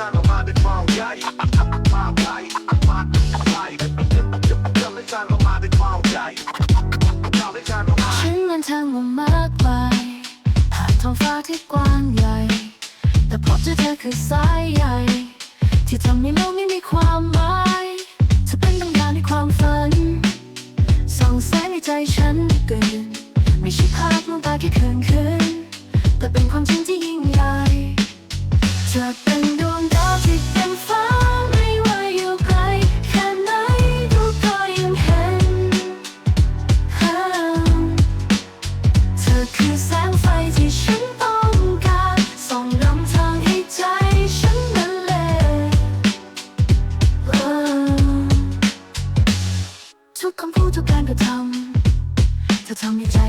ร้างออกมาเป็นมองใหญ่ามใหญ่นทางองมากมายผ่าท้งฟ้าที่กว้างใหญ่ แต่พบเจอเธอคือสายใหญ่ ที่ทำให้เราไม่มีความ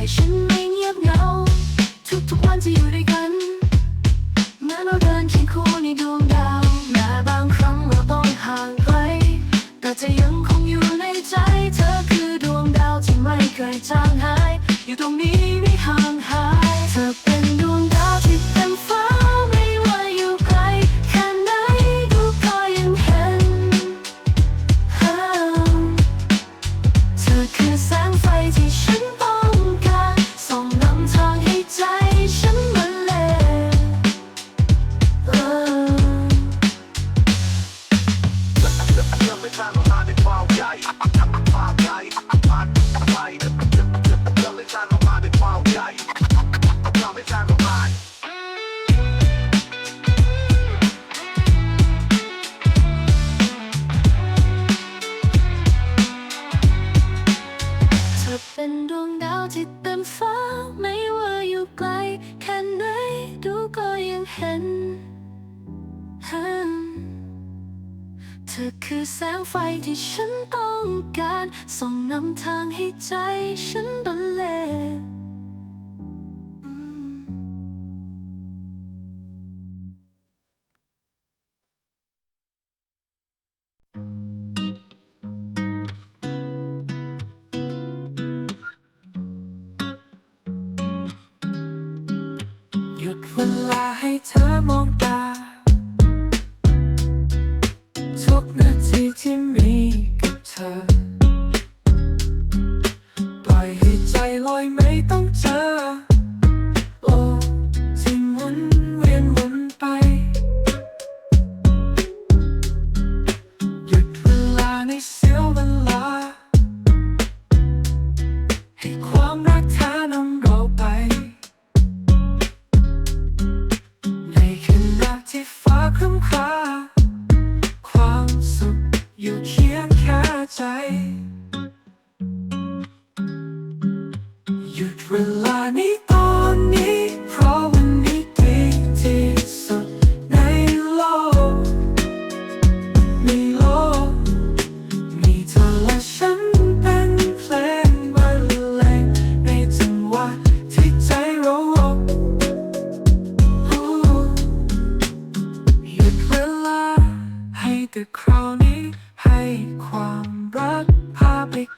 还剩。 ฉันต้องการส่งนำทางให้ใจฉันบรรเลงหยุดเวลาให้เธอมอง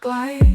like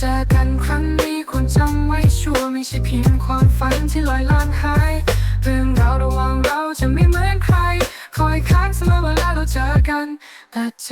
เจอกันครั้งนี้ควรจำไว้ชัวร์ไม่ใช่เพียงความฝันที่ลอยลางหายเรื่องราวระหว่างเราจะไม่เหมือนใคร คอยค้างเสมอเวลาเราเจอกันแต่ใจ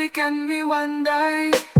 ดินไปด้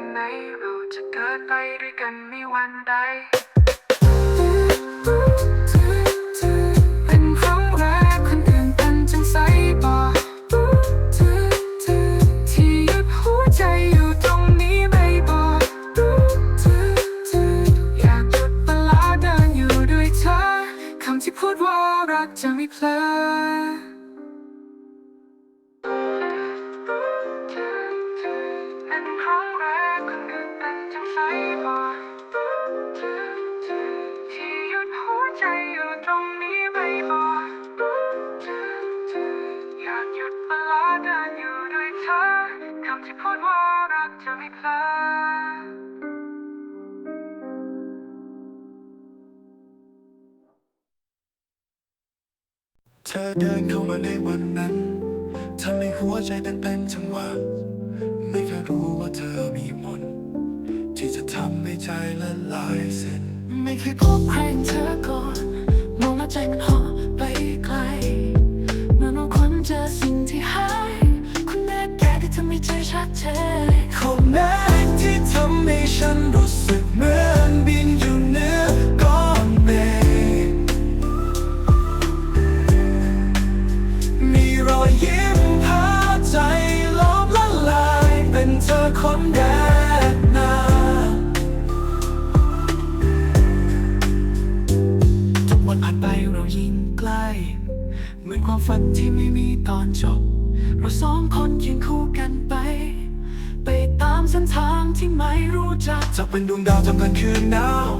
างไหนเราจะเดินไปด้วยกันไม่วันใดเป็นครั้งแรกคนอื่นเป็นจังใสบอกที่หยุดหัวใจอยู่ตรงนี้ไม่บอกอยากหยุดเวลาเดินอยู่ด้วยเธอคำที่พูดว่ารักจะไม่เพลอ อเดินเข้ามาในวันนั้นทำให้หัวใจเต้นเป็นจังหวะไม่เคยรู้ว่าเธอมีมนต์ที่จะทำให้ใจละลายเส้นไม่เคยพบใครอย่างเธอก่อนมองแล้วใจมันเหอไปไกลเมื่อเราค้นเจอสิ่งที่หายคุณแม่แก่ที่ทำให้ใจชัดเจนคนแรกที่ทำให้ฉันรู้สึก ฝันที่ไม่มีตอนจบ เราสองคนยืนคู่กันไป ไปตามเส้นทางที่ไม่รู้จักจะเป็นดวงดาวทำกลางคืนหนาว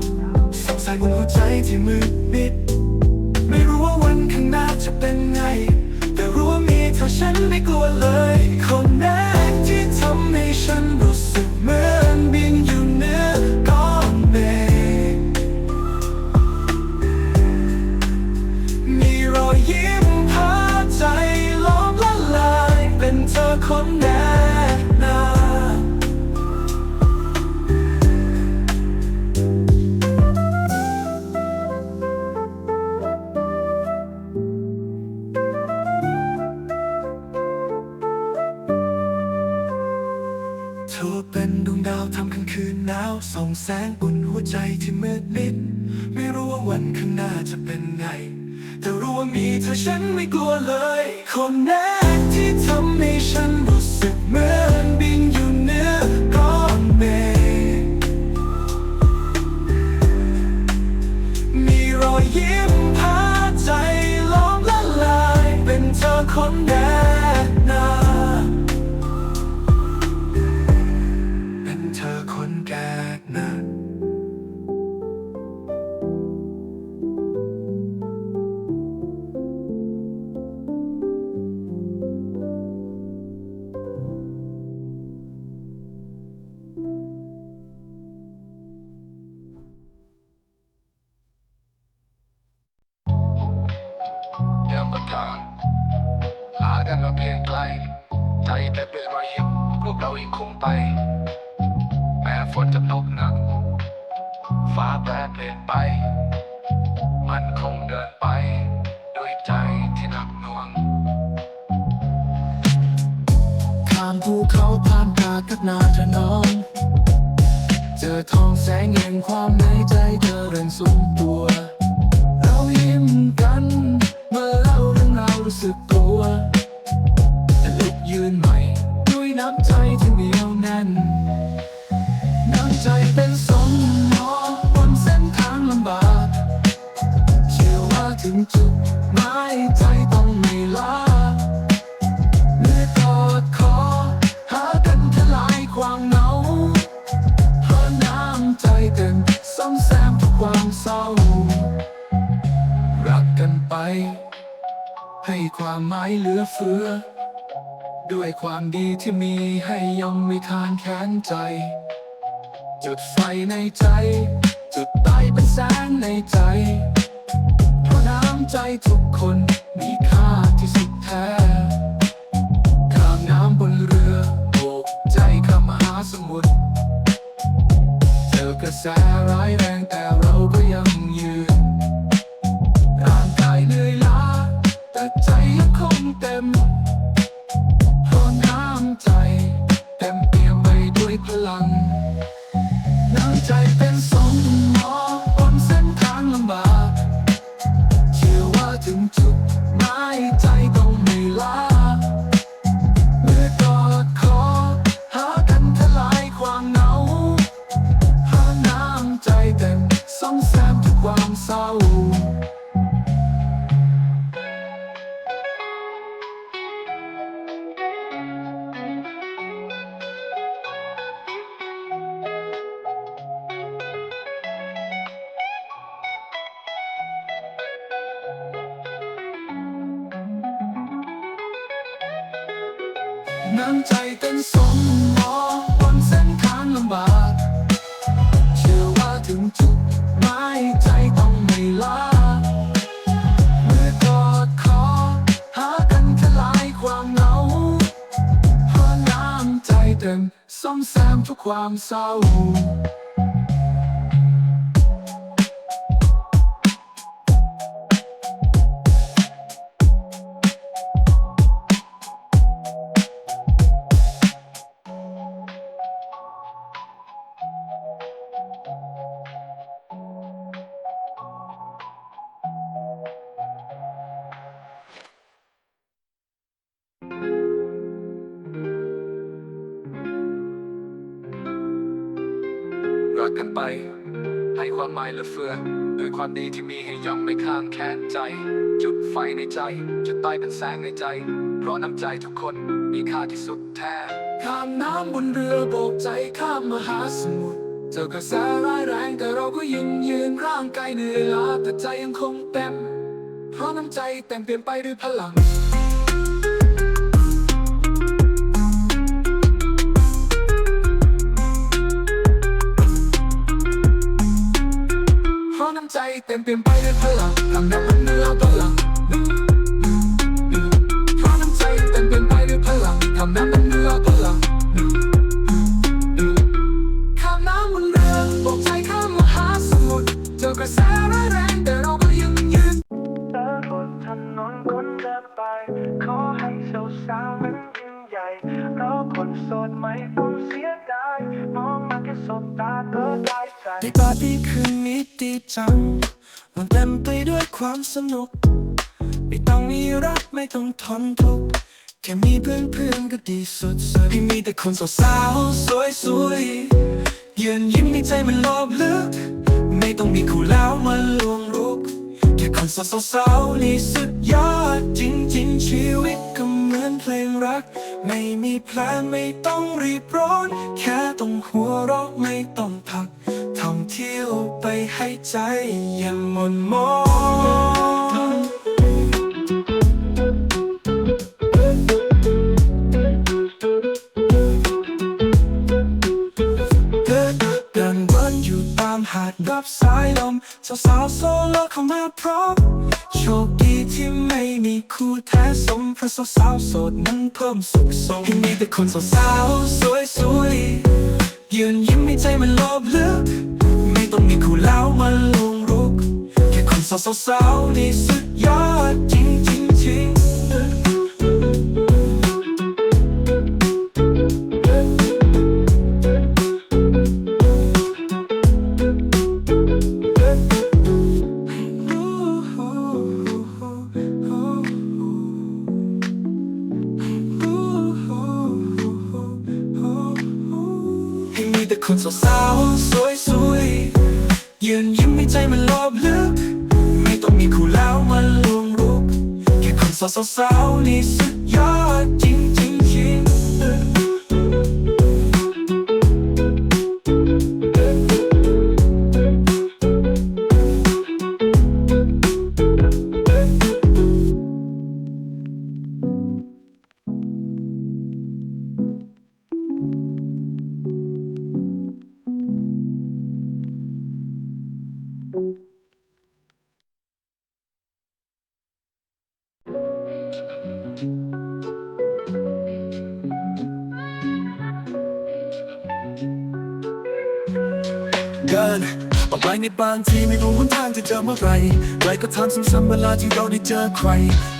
สงสายบนหัวใจที่มืดมิด ไม่รู้ว่าวันข้างหน้าจะเป็นไง แต่รู้ว่ามีเธอฉันไม่กลัวเลย คนแรกที่ทำให้ฉันรู้สึกเหมือน คนแรกนะเธอเป็นดวงดาวทำกลางคืนหนาวส่องแสงบนหัวใจที่มืดมิด ไม่รู้ว่าวันข้างหน้าจะเป็นไง แต่รู้ว่ามีเธอฉันไม่กลัวเลย คนแร คงเดินไป ด้วยใจที่หนักหน่วงข้ามภูเขาผ่านกากับนาธนอง เจอทองแสงแห่งความในใจเธอเริงสูง เหลือเฟือ ด้วยความดีที่มีให้ย่อมไม่คลานแค้นใจ จุดไฟในใจ จุดใต้เป็นแสงในใจ เพราะน้ำใจทุกคนมีค่าที่สุดแท้ข้ามน้ำบนเรือโบกใจข้ามมหาสมุทรเจอกระแสร้ายแรงแต่เรา น้ำใจเต้นสมหมอบนเส้นทางลำบากเชื่อว่าถึงจุดหมายใจต้องไม่ลาเมื่อกอดคอหากันทลายความเหงาเพราะน้ำใจเต็มซ่อมแซมทุกความเศร้า กกันไป ให้ความหมายเหลือเฟือด้วยความดีที่มีให้ย่อมไม่ข้างแค้นใจ จุดไฟในใจ จุดใต้เป็นแสงในใจ เพราะน้ำใจทุกคนมีค่าที่สุดแท้ ข้ามน้ำบนเรือโบกใจข้ามมหาสมุทรเจอกระแสร้ายแรงแต่เราก็ยังยืนร่างกายเหนื่อยล้าแต่ใจยังคงเต็ม เพราะน้ำใจเต็มเปลี่ยนไปด้วยพลัง น้ำใจเต็มเปลี่ยน มี สาวโซโลเข้ามาพร้อมโชคดีที่ไม่มีคู่แท้สมเพราะสาวโสดนั้นเพิ่มสุขสมให้มีแต่คนสาวๆสว แต่คนสาวๆสวยๆยืนยิ้มให้ใจมันโลบลึก ไม่ต้องมีคู่แล้วมาลวงรุกแค่คนสาวๆนี่สุดยอดจริงจริง บางทีไม่รู้หนทางจะเจอเมื่อไหรใครก็ถามซ้ำๆเวลาที่เราได้เจอใคร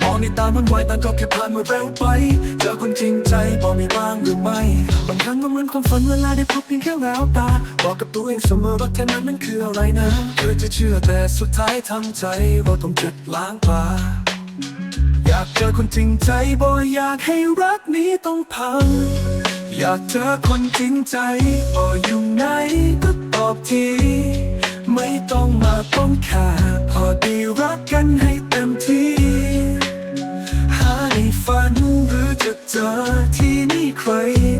มองในตามันไวต่างก็แค่ผ่านมาเร็วไป เจอคนจริงใจบอกมีบ้างหรือไม่ บางครั้งก็เหมือนความฝันเวลาได้พบเพียงแค่แววตา บอกกับตัวเองเสมอว่าแค่นั้นมันคืออะไรนะเพื่อจะเชื่อแต่สุดท้ายทำใจว่าต้องเจ็ดล้างปลาอยากเจอคนจริงใจบ่อยากให้รักนี้ต้องพัง อยากเจอคนจริงใจบ่อยู่ไหนก็ตอบที ไม่ต้องมาต้องแค่พอดีรักกันให้เต็มที่ หาในฝันหรือจะเจอที่นี่ใคร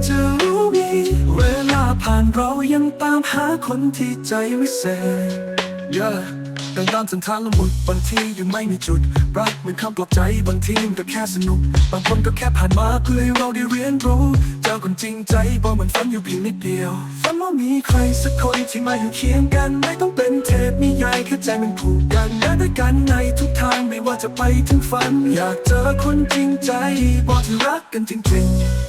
จะรู้มีเวลาผ่านเรายังตามหาคนที่ใจวิเศษ yeah. เดินตามเส้นทางละมุดบางทียังไม่มีจุด รักเหมือนคำปลอบใจบางทีมันก็แค่สนุก บางคนก็แค่ผ่านมาเพื่อให้เราได้เรียนรู้ เจอคนจริงใจบอกเหมือนฝันอยู่เพียงนิดเดียวฝันว่ามีใครสักคนที่มาอยู่เคียงกัน ไม่ต้องเป็นเทพมีใหญ่แค่ใจมันผูกกันเดินด้วยกันในทุกทางไม่ว่าจะไปถึงฝัน อยากเจอคนจริงใจบอกที่รักกันจริงๆ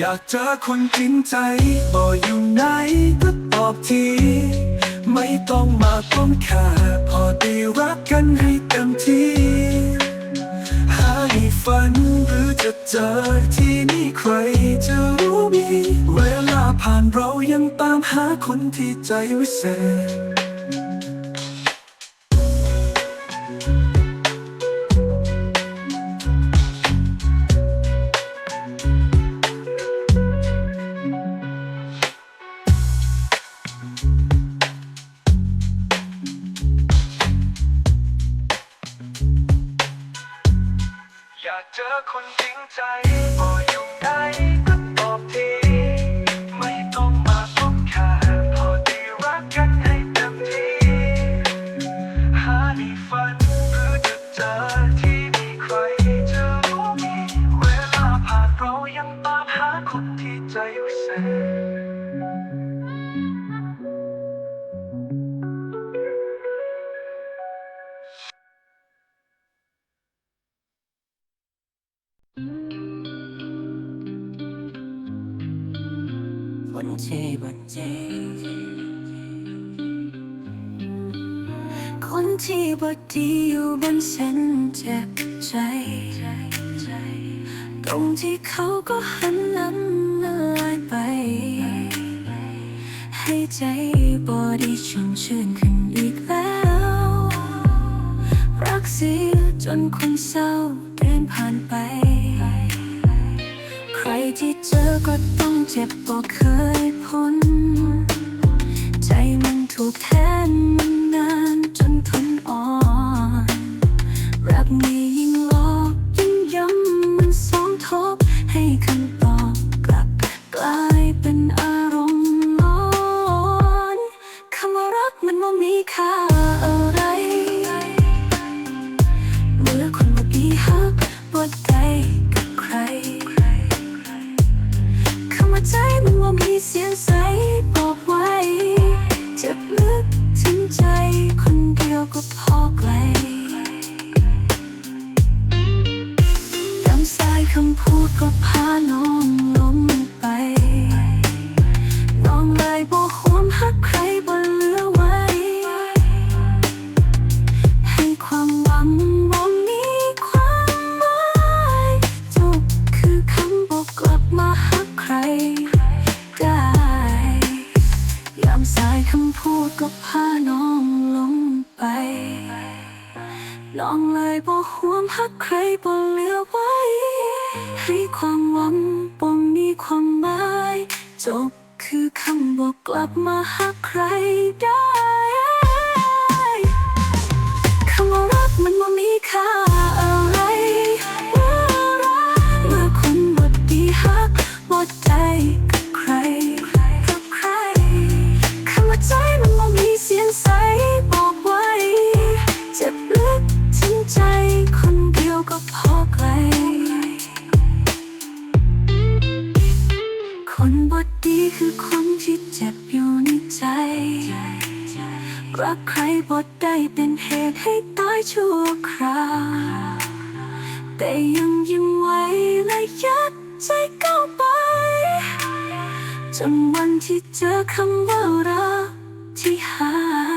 อยากเจอคนจริงใจบอกอยู่ไหนก็ตอบที ไม่ต้องมาต้องแค่พอดีรักกันให้เต็มที่ หาให้ฝันหรือจะเจอที่นี่ใครจะรู้มี เวลาผ่านเรายังตามหาคนที่ใจวิเศษ เจอคนจริงใจบออยู่ไห ใจบอดีชุ่มชื่นขึ้นอีกแล้ว รักเสียจนคนเศร้าเดินผ่านไป ใครที่เจอก็ต้องเจ็บบอกเคยพ้น ให้ตายชั่วคราวแต่ยังยิ้มไว้และยัดใจเข้าไป จนวันที่เจอคำว่ารักที่หา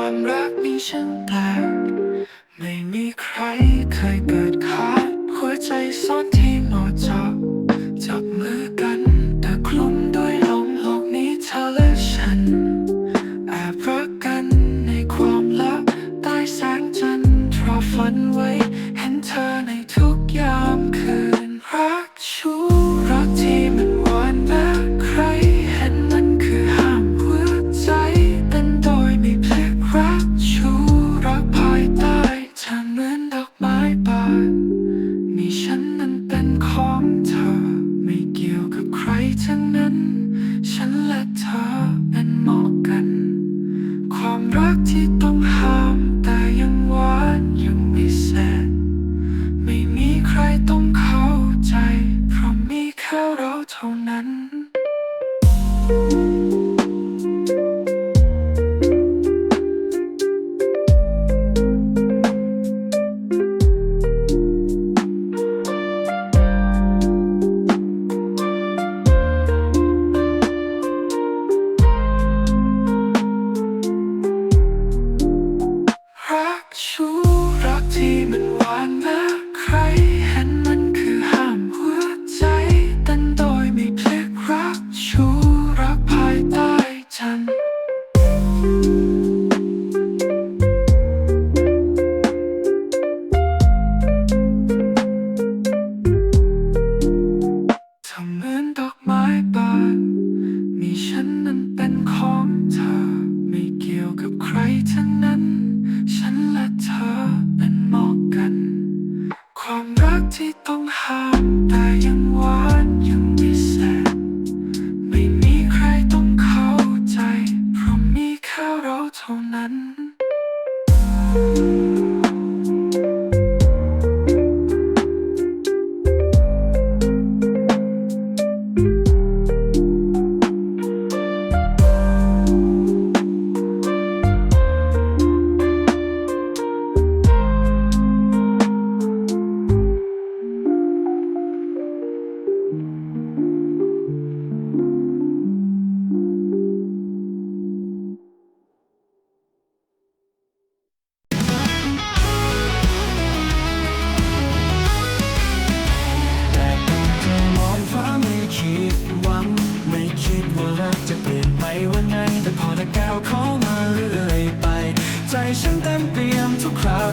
ความรักนี้ฉันแต่ไม่มี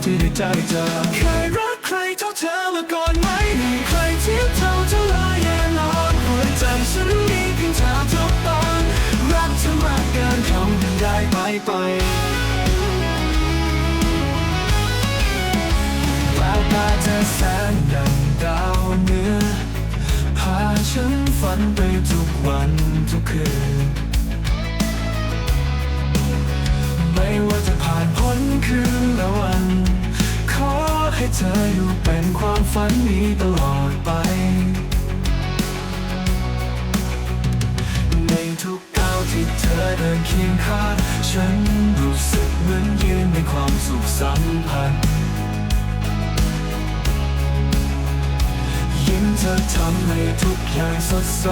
ที่ได้ใจเธอเคยรักใครเท่าเธอมาก่อนไหมใครเทียบเท่าเธอเลยแน่นอนหัวใจฉันมีเพียงเธอทุกตอนรักเธอมากเกินคำที่ได้ไปไปฟ้าตาเธอแสงดังดาวเหนือพาฉันฝันไปทุกวันทุกคืนไม่ว่าจะผ่านพ้นคืนและวัน ให้เธออยู่เป็นความฝันนี้ตลอดไป ในทุกก้าวที่เธอเดินเคียงข้างฉันรู้สึกเหมือนยืนในความสุขสัมพันธ์ยิ้มเธอทำให้ทุกอย่างสดใส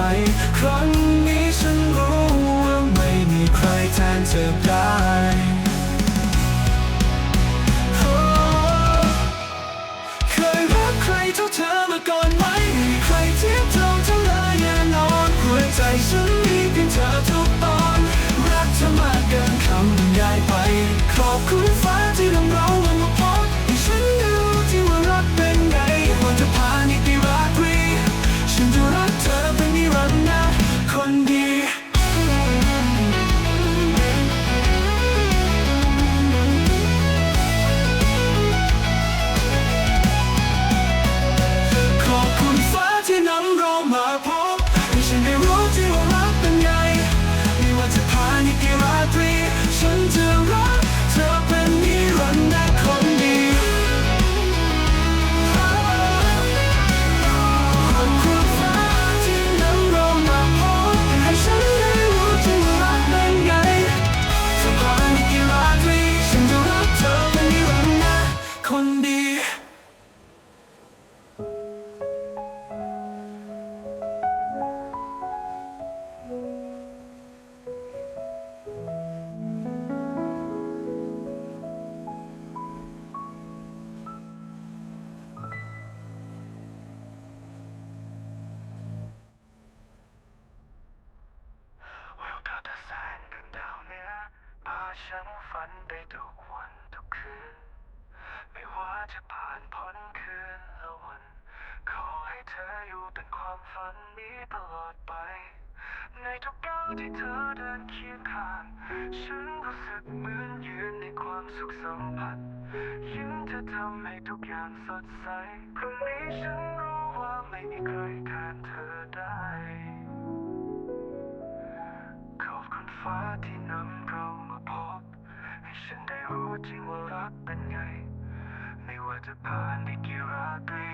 ครั้งนี้ฉันรู้ว่าไม่มีใครแทนเธอได้ ถ้ามากเกินคำบรรยายไป ขอบคุณฟ้าที่นำเรา วันนี้ตลอดไป ในทุกก้าวที่เธอเดินเคียงข้างฉันรู้สึกเหมือนยืนในความสุขสัมผัสยิ้มเธอทำให้ทุกอย่างสดใสพรุ่งนี้ฉันรู้ว่าไม่มีใครแทนเธอได้ขอบคุณฟ้าที่นำเรามาพบให้ฉันได้รู้จริงว่ารักเป็นไงไม่ว่าจะผ่านอีกกี่ราตรี